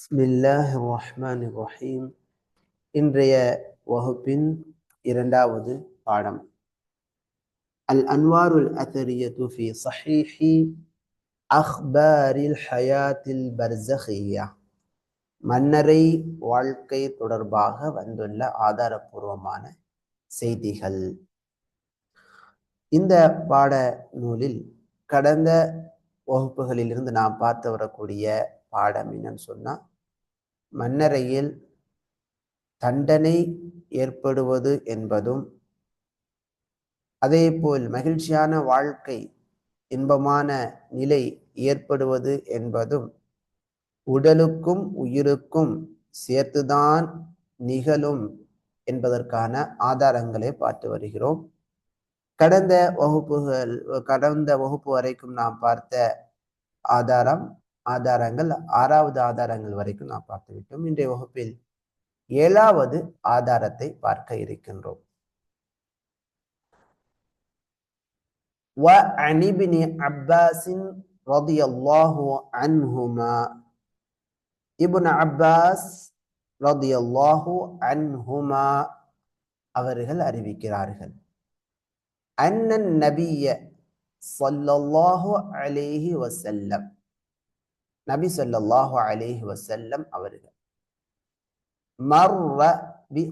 பிஸ்மில்லாஹ் ரஹ்மான் ரஹீம் இன்றைய வகுப்பின் இரண்டாவது பாடம். அல் அன்வாருல் அத்தரியத்து ஃபி சஹீஹி அஹ்பாரில் ஹயாத்தில் பர்சஹியா. மன்னரை வாழ்க்கை தொடர்பாக வந்துள்ள ஆதாரபூர்வமான செய்திகள். இந்த பாட நூலில் கடந்த வகுப்புகளிலிருந்து நாம் பார்த்து வரக்கூடிய பாடம் என்னன்னு சொன்னால் மன்னரையில் தண்டனை ஏற்படுவது என்பதும் அதேபோல் மகிழ்ச்சியான வாழ்க்கை இன்பமான நிலை ஏற்படுவது என்பதும் உடலுக்கும் உயிருக்கும் சேர்த்துதான் நிகழும் என்பதற்கான ஆதாரங்களை பார்த்து வருகிறோம். கடந்த வகுப்புகள் கடந்த வகுப்பு வரைக்கும் நாம் பார்த்த ஆதாரம் ஆதாரங்கள் ஆறாவது ஆதாரங்கள் வரைக்கும் நாம் பார்த்து விட்டோம் இன்றைய வகுப்பில் ஏழாவது ஆதாரத்தை பார்க்க இருக்கின்றோம் وعن ابن عباس رضي الله عنهما ابن عباس رضي الله عنهما அவர்கள் அறிவிக்கிறார்கள் அண்ணன் நபிய சொல்லல்லாஹு அலேஹி வசல்லம் நபி சொல்லாஹு அலேஹி வசல்லம் அவர்கள் மர்ர பி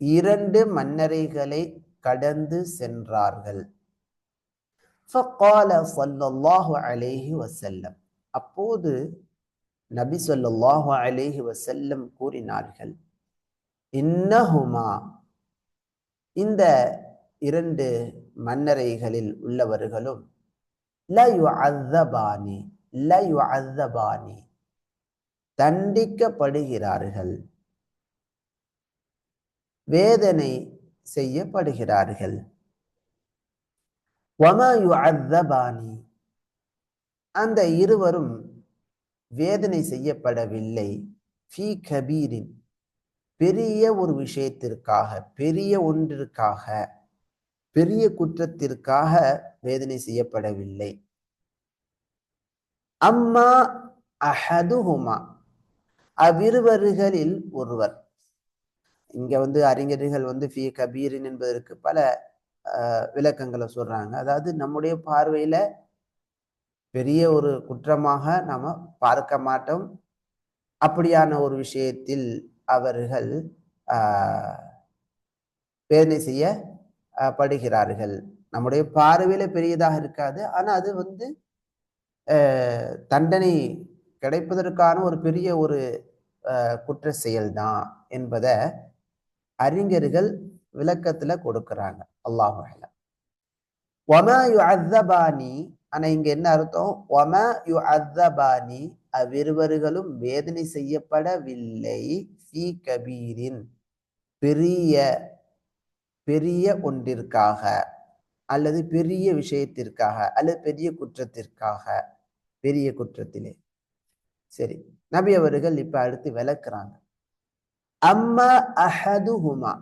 இரண்டு மன்னரைகளை கடந்து சென்றார்கள். சொல்லல்லாஹு அலேஹி வசல்லம் அப்போது நபி சொல்லாஹு அலேஹி வசல்லம் கூறினார்கள் இன்னஹுமா இந்த இரண்டு மன்னரைகளில் உள்ளவர்களும் லயுஅzzபானி லயுஅzzபானி தண்டிக்கப்படுகிறார்கள். வேதனை செய்யப்படுகிறார்கள். வமயுஅzzபானி அந்த இருவரும் வேதனை செய்யப்படவில்லை. ஃபி கபீரின் பெரிய ஒரு விஷயத்திற்காக பெரிய ஒன்றிற்காக பெரிய குற்றத்திற்காக வேதனை செய்யப்படவில்லை. அம்மா அஹதுஹுமா. அவ்விருவர்களில் ஒருவர். இங்க வந்து அறிஞர்கள் வந்து ஃபி கபீரின் என்பதற்கு பல விளக்கங்களை சொல்றாங்க. அதாவது நம்முடைய பார்வையில பெரிய ஒரு குற்றமாக நாம பார்க்க மாட்டோம். அப்படியான ஒரு விஷயத்தில் அவர்கள் பேரணி செய்ய படுகிறார்கள். நம்முடைய பார்வையில பெரியதாக இருக்காது. ஆனா அது வந்து தண்டனை கிடைப்பதற்கான ஒரு பெரிய ஒரு குற்ற செயல்தான் என்பதை அறிஞர்கள் விளக்கத்துல கொடுக்கிறாங்க. அல்லாஹு ஒமா யு அத்தபானி ஆனா இங்க என்ன அர்த்தம்? ஒமா யு அத்தபானி அவ்விருவர்களும் வேதனை செய்யப்படவில்லை. ஃபி கபீரின். பெரிய பெரிய ஒன்றிற்காக. அல்லது பெரிய விஷயத்திற்காக அல்லது பெரிய குற்றத்திற்காக பெரிய குற்றத்திலே. சரி நபி அவர்கள் இப்ப அடுத்து விளக்குறாங்க. அம்மா அஹதுஹுமா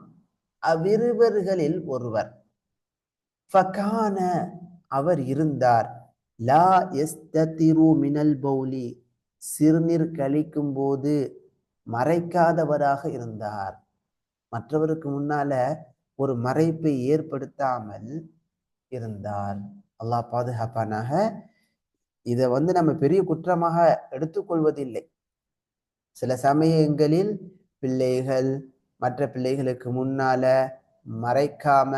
அவ்விருவர்களில் ஒருவர். ஃபகான அவர் இருந்தார். லா எஸ்ததிரு மினல் பௌலி சிறுநீர் கழிக்கும் போது மறைக்காதவராக இருந்தார். மற்றவருக்கு முன்னால ஒரு மறைப்பை ஏற்படுத்தாமல் இருந்தார் அல்லாஹ் பாதுகாப்பானாக. இதை வந்து நம்ம பெரிய குற்றமாக எடுத்துக்கொள்வதில்லை சில சமயங்களில் பிள்ளைகள் மற்ற பிள்ளைகளுக்கு முன்னால மறைக்காம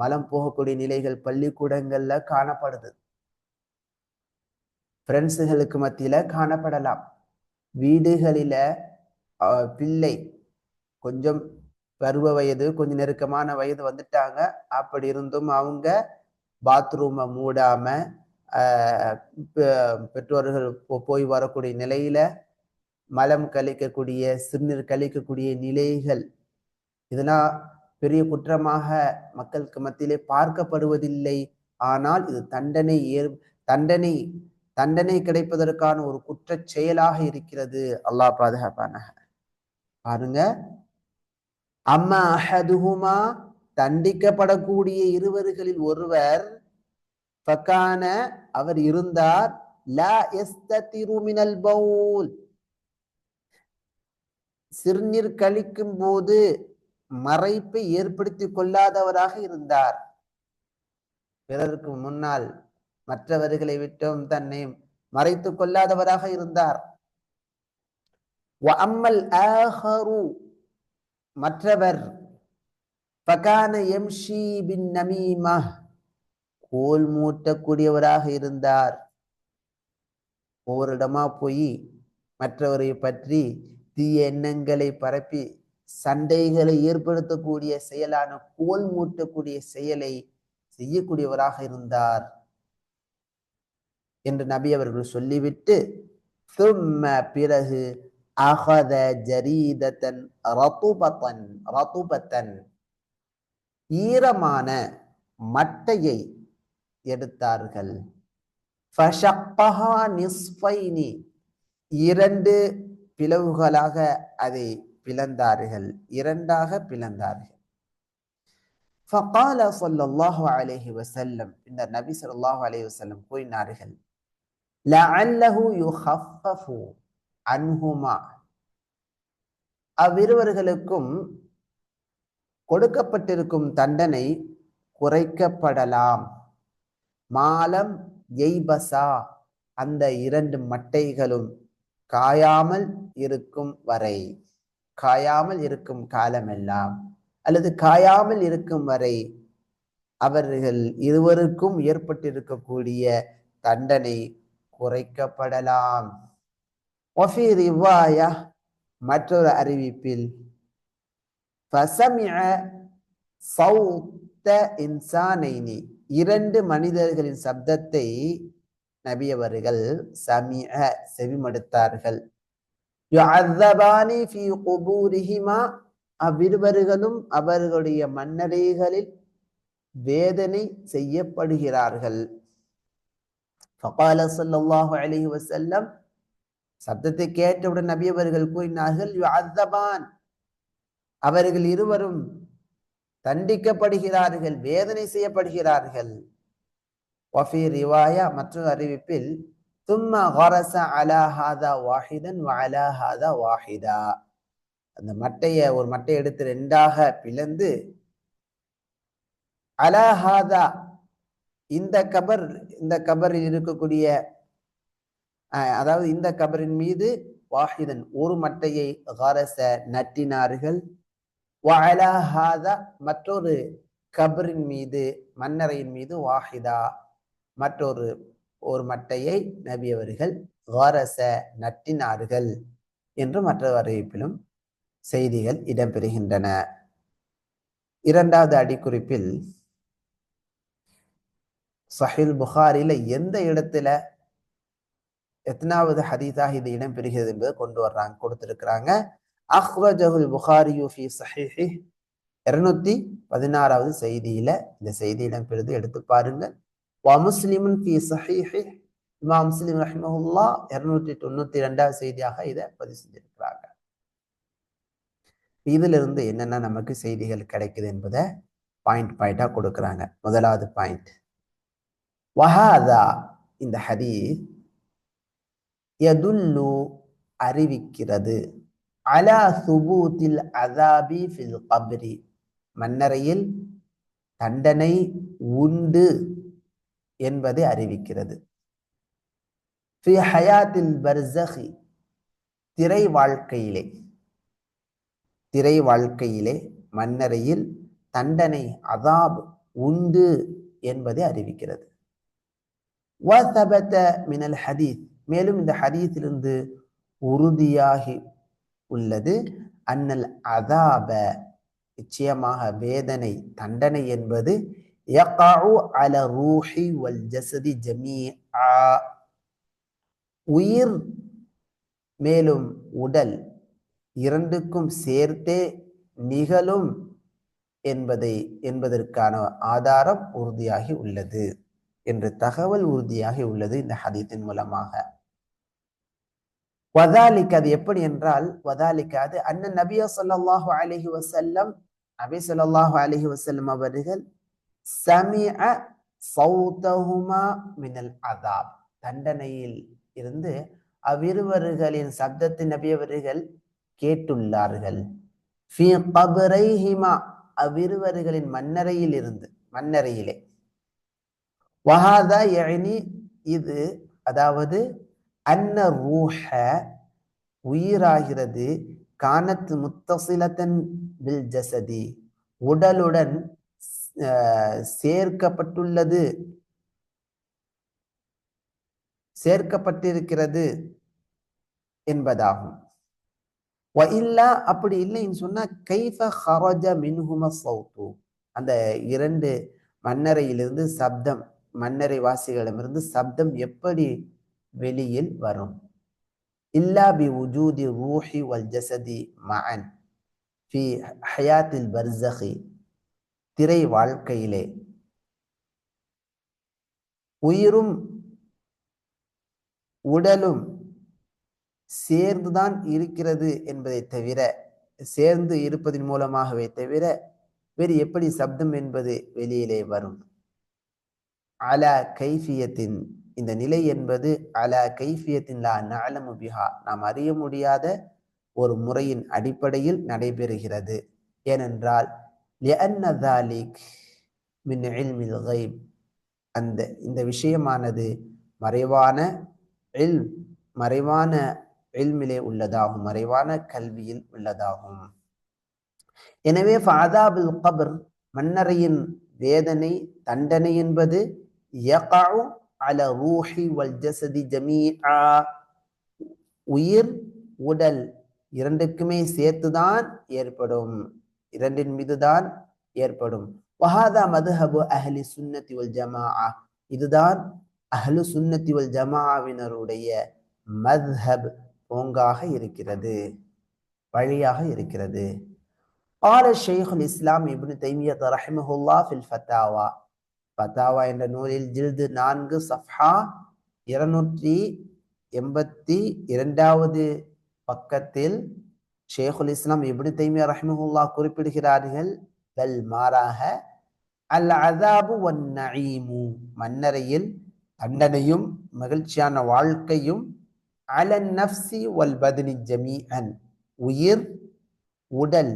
மலம் போகக்கூடிய நிலைகள் பள்ளிக்கூடங்கள்ல காணப்படுது. ஃப்ரெண்ட்ஸுகளுக்கு மத்தியில காணப்படலாம். வீடுகளில பிள்ளை கொஞ்சம் பருவ வயது கொஞ்சம் நெருக்கமான வயது வந்துட்டாங்க. அப்படி இருந்தும் அவங்க பாத்ரூமை மூடாமல் பெற்றோர்கள் போய் வரக்கூடிய நிலையில மலம் கழிக்கக்கூடிய சிறுநீர் கழிக்கக்கூடிய நிலைகள் இதெல்லாம் பெரிய குற்றமாக மக்களுக்கு மத்தியிலே பார்க்கப்படுவதில்லை. ஆனால் இது தண்டனை ஏற் தண்டனை தண்டனை கிடைப்பதற்கான ஒரு குற்ற செயலாக இருக்கிறது. அல்லாஹ் பாதுகாப்பான பாருங்க. அம்மா அஹதுஹுமா தண்டிக்கப்படக்கூடிய இருவர்களில் ஒருவர் ஃபக்கான அவர் இருந்தார். லா எஸ்ததிரு பவுல். சிறுநீர் கழிக்கும் போது மறைப்பை ஏற்படுத்தி கொள்ளாதவராக இருந்தார். பிறருக்கு முன்னால் மற்றவர்களை விட்டும் தன்னை மறைத்துக் கொள்ளாதவராக இருந்தார். அம்மல் மற்றவர் பகான எம்ஷி பின் நமீமா. கோல் மூட்டக்கூடியவராக இருந்தார். ஒவ்வொரு இடமா போய் மற்றவரை பற்றி தீய எண்ணங்களை பரப்பி சண்டைகளை ஏற்படுத்தக்கூடிய செயலான கோல் மூட்டக்கூடிய செயலை செய்யக்கூடியவராக இருந்தார் என்று நபி அவர்கள் சொல்லிவிட்டு பிறகு அகத ஜரீதத்தன் ரத்துபத்தன் ரத்துபத்தன் ஈரமான மட்டையை எடுத்தார்கள். இரண்டு பிளவுகளாக அதை பிளந்தார்கள். இரண்டாக பிளந்தார்கள். ஃபகால சொல்லல்லாஹு அலேஹி வசல்லம் இந்த நபி சொல்லாஹு அலேஹி வசல்லம் கூறினார்கள் லஅல்லஹு யுஹஃபஃபு அன்ஹுமா. அவ்விருவர்களுக்கும் கொடுக்கப்பட்டிருக்கும் தண்டனை குறைக்கப்படலாம். மாலம் எய்பசா அந்த இரண்டு மட்டைகளும் காயாமல் இருக்கும் வரை காயாமல் இருக்கும் காலமெல்லாம் அல்லது காயாமல் இருக்கும் வரை அவர்கள் இருவருக்கும் ஏற்பட்டிருக்கக்கூடிய தண்டனை குறைக்கப்படலாம். மற்றொரு அறிவிப்பில் இன்சானைனி. இரண்டு மனிதர்களின் சப்தத்தை நபி அவர்கள் சமிய செவிமடுத்தார்கள். அவ்விருவர்களும் அவர்களுடைய மன்னரைகளில் வேதனை செய்யப்படுகிறார்கள். ஃபகால ஸல்லல்லாஹு அலைஹி வஸல்லம். சப்தத்தை கேட்டவுடன் நபி அவர்கள் கூறினார்கள் யுஅத்தபான். அவர்கள் இருவரும் தண்டிக்கப்படுகிறார்கள் வேதனை செய்யப்படுகிறார்கள். வஃபி ரிவாயா மற்றொரு அறிவிப்பில் தும்ம ஹொரச அலாஹாதா வாஹிதன் அலாஹாதா வாஹிதா. அந்த மட்டையை ஒரு மட்டையை எடுத்து ரெண்டாக பிளந்து அலாஹாதா இந்த கபர் இந்த கபரில் இருக்கக்கூடிய அதாவது இந்த கபரின் மீது வாஹிதன் ஒரு மட்டையை ஹரச நட்டினார்கள். மற்றொரு கபரின் மீது மன்னரையின் மீது வாஹிதா. மற்றொரு ஒரு மட்டையை நபி அவர்கள் வாரச நட்டினார்கள் என்று மற்ற அறிவிப்பிலும் செய்திகள் இடம்பெறுகின்றன. இரண்டாவது அடிக்குறிப்பில் சஹில் புகாரில எந்த இடத்துல எத்தனாவது ஹதீஸாக இது இடம்பெறுகிறது என்பதை கொண்டு வர்றாங்க கொடுத்திருக்கிறாங்க. அஹ்வஜஹுல் புகாரியு ஃபி சஹிஹி. இருநூத்தி பதினாறாவது செய்தியில இந்த செய்தி இடம்பெறுது. எடுத்து பாருங்க. வா முஸ்லிமுன் ஃபி சஹிஹி. இமா முஸ்லிம் ரஹ்மஹுல்லா இருநூத்தி தொண்ணூத்தி ரெண்டாவது செய்தியாக இதை பதிவு செஞ்சிருக்கிறாங்க. இதுல இருந்து என்னென்ன நமக்கு செய்திகள் கிடைக்குது என்பதை பாயிண்ட் பாயிண்டா கொடுக்குறாங்க. முதலாவது பாயிண்ட் வஹாதா இந்த ஹதீஸ் எதுல்லு அறிவிக்கிறது. அலா சுபூத்தில் அதாபி ஃபில் கப்ரி. மன்னரையில் தண்டனை உண்டு என்பதை அறிவிக்கிறது. ஃபி ஹயாத்தில் பர்சஹி திரை வாழ்க்கையிலே திரை வாழ்க்கையிலே மன்னரையில் தண்டனை அதாப் உண்டு என்பதை அறிவிக்கிறது. மினல் ஹதீத் மேலும் இந்த ஹதீத்திலிருந்து உறுதியாகி உள்ளது. அன்னல் அதாப நிச்சயமாக வேதனை தண்டனை என்பது அல ரூஹி வல் ஜசதி ஜமீ உயிர் மேலும் உடல் இரண்டுக்கும் சேர்த்தே நிகழும் என்பதை என்பதற்கான ஆதாரம் உறுதியாகி உள்ளது. என்ற தகவல் உறுதியாகி உள்ளது இந்த ஹதீத்தின் மூலமாக. வதாலிக் அது எப்படி என்றால் வதாலிக் அது அண்ணன் நபிய சொல்லாஹு அலஹி வசல்லம் நபி சொல்லாஹு அலஹி வசல்லம் அவர்கள் சமிஅ சௌதஹுமா மினல் அதாப் தண்டனையில் இருந்து அவ்விருவர்களின் சப்தத்தை நபியவர்கள் கேட்டுள்ளார்கள். ஃபி அவ்விருவர்களின் மன்னரையில் இருந்து மன்னரையிலே. வஹாதா இது அதாவது அன்ன ரூஹ உயிராகிறது. கானத் முத்தசிலத்தன் பில் ஜசதி. உடலுடன் சேர்க்கப்பட்டுள்ளது. சேர்க்கப்பட்டிருக்கிறது என்பதாகும். இல்லா அப்படி இல்லைன்னு சொன்னா கைஃப ஹரஜ மின்ஹும சௌத்து. அந்த இரண்டு மன்னரையிலிருந்து சப்தம் மன்னரை வாசிகளிடமிருந்து சப்தம் எப்படி வெளியில் வரும். இல்லா பி உஜூதி ரூஹி வல் ஜசதி மஅன் ஃபி ஹயாத்தில் பர்சகி திரை வாழ்க்கையிலே. உயிரும் உடலும் சேர்ந்துதான் இருக்கிறது என்பதை தவிர சேர்ந்து இருப்பதன் மூலமாகவே தவிர வேறு எப்படி சப்தம் என்பது வெளியிலே வரும். அல கைஃபியத்தின் இந்த நிலை என்பது அல கைஃபியத்தின் லா பிஹா. நாம் அறிய முடியாத ஒரு முறையின் அடிப்படையில் நடைபெறுகிறது. ஏனென்றால் மின் இல்மில் அந்த இந்த விஷயமானது மறைவான மறைவான எல்மிலே உள்ளதாகும் மறைவான கல்வியில் உள்ளதாகும். எனவே ஃபாதாபில் கபர் மன்னரையின் வேதனை தண்டனை என்பது யகாவும் அல ரூஹி வல் ஜஸதி ஜமீஆ உயிர் உடல் இரண்டுக்குமே சேர்த்துதான் ஏற்படும் இரண்டின் மீதுதான் ஏற்படும் வஹாதா மதுஹபு அஹ்லி சுன்னத்தி வல் ஜமாஆ இதுதான் அஹ்லு சுன்னத்தி வல் ஜமாவினருடைய மத்ஹப் போங்காக இருக்கிறது வழியாக இருக்கிறது قال الشيخ الإسلام ابن تيمية رحمه الله في الفتاوى பதாவா என்ற நூலில் ஜில்து நான்கு சஃப்ஹா இருநூற்றி எண்பத்தி இரண்டாவது பக்கத்தில் ஷேகுல் இஸ்லாம் இப்னு தைமியா ரஹ்மஹுல்லா குறிப்பிடுகிறார்கள் பல் மாறாக அல் அதாபு வன் நஈமு மன்னரையில் தண்டனையும் மகிழ்ச்சியான வாழ்க்கையும் அலன் நஃப்சி வல் பத்னி ஜமீஅன் உயிர் உடல்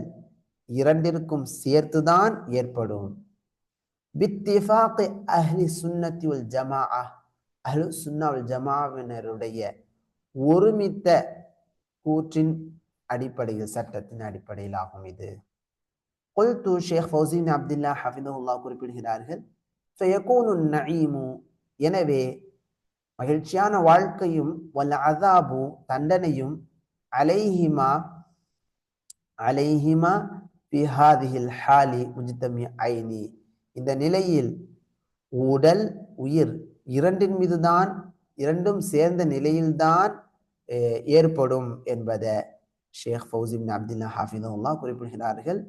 இரண்டிற்கும் சேர்த்துதான் ஏற்படும். பித்திஃபாக் அஹ்லி சுன்னத்தி வல் ஜமாஅ அஹ்லு சுன்னா வல் ஜமாவினருடைய ஒருமித்த கூற்றின் அடிப்படையில் சட்டத்தின் அடிப்படையில் ஆகும் இது கொல்து ஷேக் ஃபௌசின் அப்துல்லா ஹஃபிதுல்லா குறிப்பிடுகிறார்கள். ஃபயகூனு நயீமு எனவே மகிழ்ச்சியான வாழ்க்கையும் வல்ல அதாபு தண்டனையும் அலைஹிமா அலைஹிமா ஃபி ஹாதிஹில் ஹாலி முஜ்தமி ஐனி இந்த நிலையில் உடல் உயிர் இரண்டின் மீதுதான் இரண்டும் சேர்ந்த நிலையில்தான் ஏற்படும் என்பதை ஷேக் ஃபவுசிபின் அப்துல்லா ஹாஃபிதுல்லா குறிப்பிடுகிறார்கள்.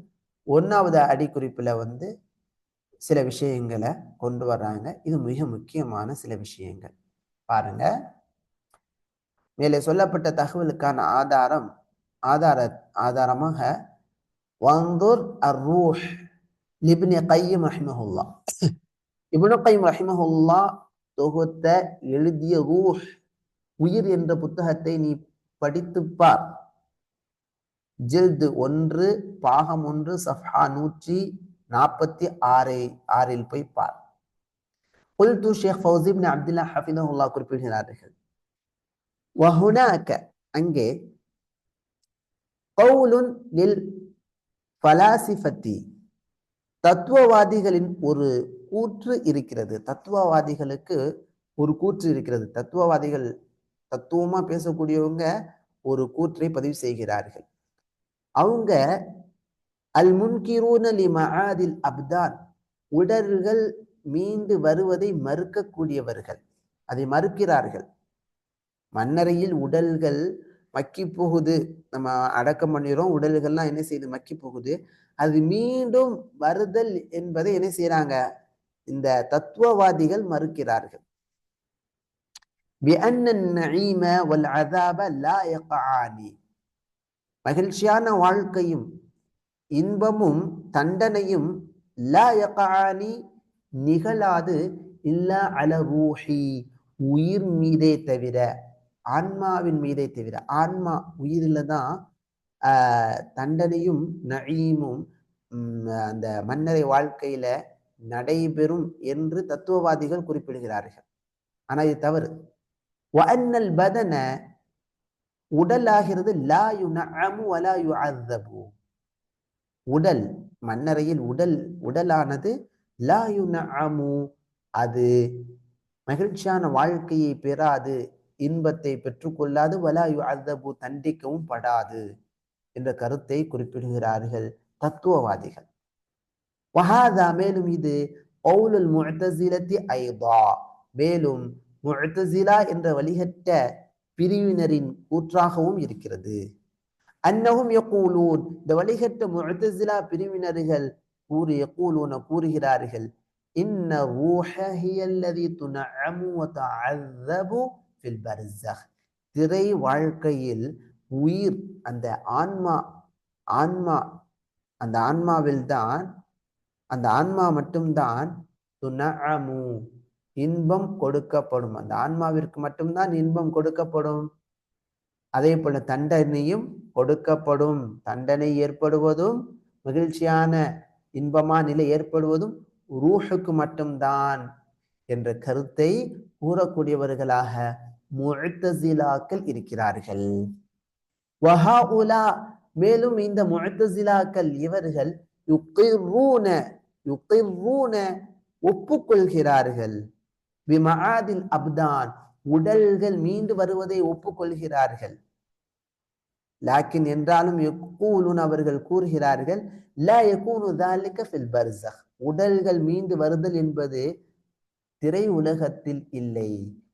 ஒன்றாவது அடிக்குறிப்பில் வந்து சில விஷயங்களை கொண்டு வர்றாங்க. இது மிக முக்கியமான சில விஷயங்கள். பாருங்க. மேலே சொல்லப்பட்ட தகவலுக்கான ஆதாரம் ஆதார ஆதாரமாக வந்தூர் அர் ரூஹ் லிப்னி கையம் ரஹிமஹுல்லா இப்னு கையம் ரஹிமஹுல்லா தொகுத்த எழுதிய ரூஹ் உயிர் என்ற புத்தகத்தை நீ படித்துப் பார் ஜில்து ஒன்று பாகம் ஒன்று சஃப்ஹா நூற்றி நாற்பத்தி ஆறை ஆறில் போய் பார் குல்து ஷேக் ஃபௌசிப்னு அப்துல்லா ஹஃபிதஹுல்லா குறிப்பிடுகிறார்கள் வஹுனாக்க அங்கே கவுலுன் லில் ஃபலாசிஃபத்தி தத்துவவாதிகளின் ஒரு கூற்று இருக்கிறது. தத்துவவாதிகளுக்கு ஒரு கூற்று இருக்கிறது. தத்துவவாதிகள் தத்துவமா பேசக்கூடியவங்க ஒரு கூற்றை பதிவு செய்கிறார்கள். அவங்க அல் முன்கிரூன லி அப்தான் உடல்கள் மீண்டு வருவதை மறுக்கக்கூடியவர்கள். அதை மறுக்கிறார்கள். மன்னரையில் உடல்கள் மக்கி போகுது. நம்ம அடக்கம் பண்ணிடுறோம். உடல்கள்லாம் என்ன செய்யுது மக்கி போகுது. அது மீண்டும் வருதல் என்பதை என்ன செய்யறாங்க இந்த தத்துவவாதிகள் மறுக்கிறார்கள். மகிழ்ச்சியான வாழ்க்கையும் இன்பமும் தண்டனையும் லயகானி நிகழாது இல்லா அலவூஹி உயிர் மீதே தவிர ஆன்மாவின் மீதே தவிர ஆன்மா உயிரில் தான் தண்டனையும் நயீமும் உம், அந்த மன்னரை வாழ்க்கையில நடைபெறும் என்று தத்துவவாதிகள் குறிப்பிடுகிறார்கள். ஆனா இது தவறு. வன்னல் பதன உடலாகிறது லா நமு வலா அர்தபு உடல் மன்னரையில் உடல் உடலானது லா நமு அது மகிழ்ச்சியான வாழ்க்கையை பெறாது இன்பத்தை பெற்றுக்கொள்ளாது வலா அர்தபு தண்டிக்கவும் படாது. என்ற கருத்தை குறிப்பிடுகிறார்கள் தத்துவவாதிகள். வஹாதா மேலும் இது கௌலுல் முஅ்தஸிலத்தி ஐதா. மேலும் முஅ்தஸிலா என்ற வழிகட்ட பிரிவினரின் கூற்றாகவும் இருக்கிறது. அன்னஹும் யகூலூன். இந்த வழிகட்ட முஅ்தஸிலா பிரிவினர்கள் கூறி யகூலூன கூறுகிறார்கள் இன்ன ரூஹ ஹிய அல்லதி துனஅமு வ தஅzzபு ஃபில் பர்ஸஹ். திரை வாழ்க்கையில் உயிர் அந்த ஆன்மா ஆன்மா அந்த ஆன்மாவில் தான் அந்த ஆன்மா மட்டும்தான் துணமு இன்பம் கொடுக்கப்படும். அந்த ஆன்மாவிற்கு மட்டும்தான் இன்பம் கொடுக்கப்படும். அதே போல தண்டனையும் கொடுக்கப்படும். தண்டனை ஏற்படுவதும் மகிழ்ச்சியான இன்பமா நிலை ஏற்படுவதும் ரூஹுக்கு மட்டும்தான் என்ற கருத்தை கூறக்கூடியவர்களாக முஅ்தஸிலாக்கள் இருக்கிறார்கள். வஹா உலா மேலும் இந்த முழத்தசிலாக்கள் இவர்கள் யுக்கிர்ரூன யுக்கிர்ரூன ஒப்புக்கொள்கிறார்கள். விமாதில் அப்தான் உடல்கள் மீண்டு வருவதை ஒப்புக்கொள்கிறார்கள். லாக்கின் என்றாலும் யக்கூலுன் அவர்கள் கூறுகிறார்கள் லா யக்கூனு தாலிக்க ஃபில் பர்சஹ் உடல்கள் மீண்டு வருதல் என்பது திரை உலகத்தில் இல்லை.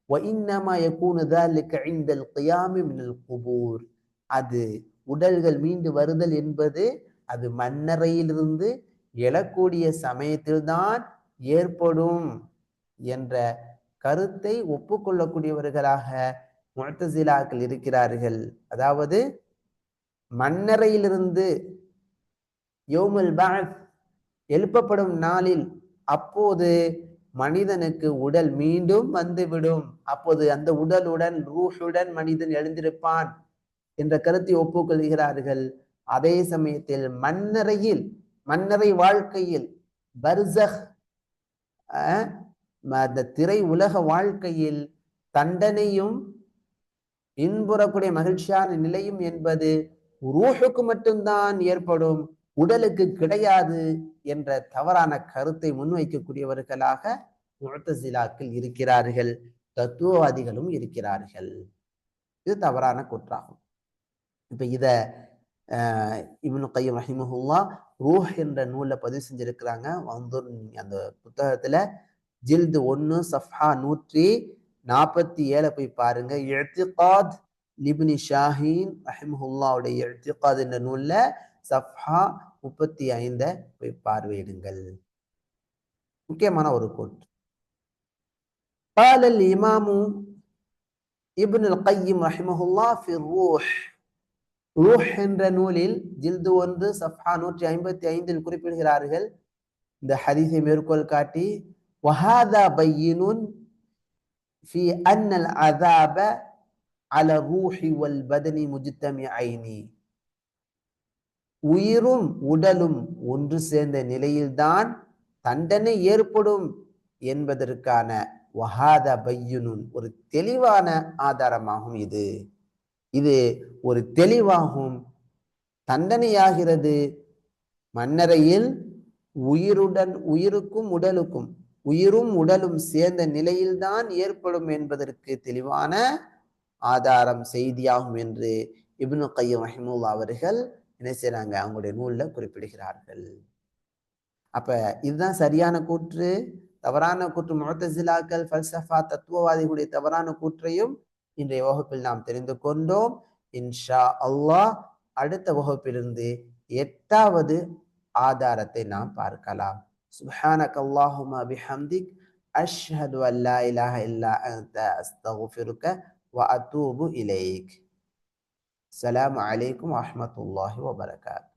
வ இன்னமா யக்கூனு தாலிக்க இந்தல் கியாமி மினல் குபூர். அது உடல்கள் மீண்டு வருதல் என்பது அது மண்ணறையிலிருந்து எழக்கூடிய சமயத்தில்தான் ஏற்படும் என்ற கருத்தை ஒப்புக்கொள்ளக்கூடியவர்களாக முழத்தசிலாக்கள் இருக்கிறார்கள். அதாவது மண்ணறையிலிருந்து யோமுல் பாத் எழுப்பப்படும் நாளில் அப்போது மனிதனுக்கு உடல் மீண்டும் வந்துவிடும். அப்போது அந்த உடலுடன் ரூஹுடன் மனிதன் எழுந்திருப்பான். என்ற கருத்தை ஒப்புக்கொள்கிறார்கள். அதே சமயத்தில் மன்னரையில் மன்னரை வாழ்க்கையில் பர்சஹ் அந்த திரை உலக வாழ்க்கையில் தண்டனையும் இன்புறக்கூடிய மகிழ்ச்சியான நிலையும் என்பது ரூஹுக்கு மட்டும்தான் ஏற்படும் உடலுக்கு கிடையாது என்ற தவறான கருத்தை முன்வைக்கக்கூடியவர்களாக முஅ்தஸிலாக்கள் இருக்கிறார்கள். தத்துவவாதிகளும் இருக்கிறார்கள். இது தவறான குற்றாகும். இப்ப இத அஹ், இப்னு கையம் ரஹிமஹுல்லா ரூஹ் என்ற நூல்ல பதிவு செஞ்சிருக்கிறாங்க வந்துர் நீங்க அந்த புத்தகத்துல ஜில்து ஒன்னு சஃப்ஹா நூற்றி நாற்பத்தி ஏழை போய் பாருங்க இழ்திகாத் லிப்னி ஷாஹீன் ரஹிமஹுல்லாவுடைய இழ்திகாத் என்ற நூல்ல சஃப்ஹா முப்பத்தி ஐந்த போய் பார்வையிடுங்கள் முக்கியமான ஒரு கோட் قال الإمام ابن القيم رحمه الله في الروح ரூஹ் என்ற நூலில் ஜில்து ஒன்று சஃபா நூற்றி ஐம்பத்தி ஐந்தில் குறிப்பிடுகிறார்கள். இந்த ஹதீஸை மேற்கோள் காட்டி வஹாதா பையினுன் ஃபி அன்னல் அதாப அல ரூஹி வல் பதனி முஜித்தமி ஐனி. உயிரும் உடலும் ஒன்று சேர்ந்த நிலையில்தான் தண்டனை ஏற்படும் என்பதற்கான வஹாத பையுனுன் ஒரு தெளிவான ஆதாரமாகும் இது. இது ஒரு தெளிவாகும். தண்டனையாகிறது மன்னரையில் உயிருடன் உயிருக்கும் உடலுக்கும் உயிரும் உடலும் சேர்ந்த நிலையில்தான் ஏற்படும் என்பதற்கு தெளிவான ஆதாரம் செய்தியாகும் என்று இப்னு கையம் ரஹிமுல்லா அவர்கள் என்ன செய்றாங்க? அவங்களுடைய நூலில் குறிப்பிடுகிறார்கள். அப்ப இதுதான் சரியான கூற்று. தவறான கூற்று முகத்தசிலாக்கள் ஃபல்சஃபா தத்துவவாதிகளுடைய தவறான கூற்றையும் இன்றைய வகுப்பில் நாம் தெரிந்து கொண்டோம். இன்ஷா அல்லாஹ் அடுத்த வகுப்பிலிருந்து எட்டாவது ஆதாரத்தை நாம் பார்க்கலாம். சுஹானக் அல்லாஹுமா பிஹம்திக். அஷ்ஹது அல்லா இலாஹ இல்லா அந்த அஸ்தகுஃபிருக்க வ அத்தூபு இலைக். அலாம் அலைக்கும் வரமத்துல்லாஹி வபரகாத்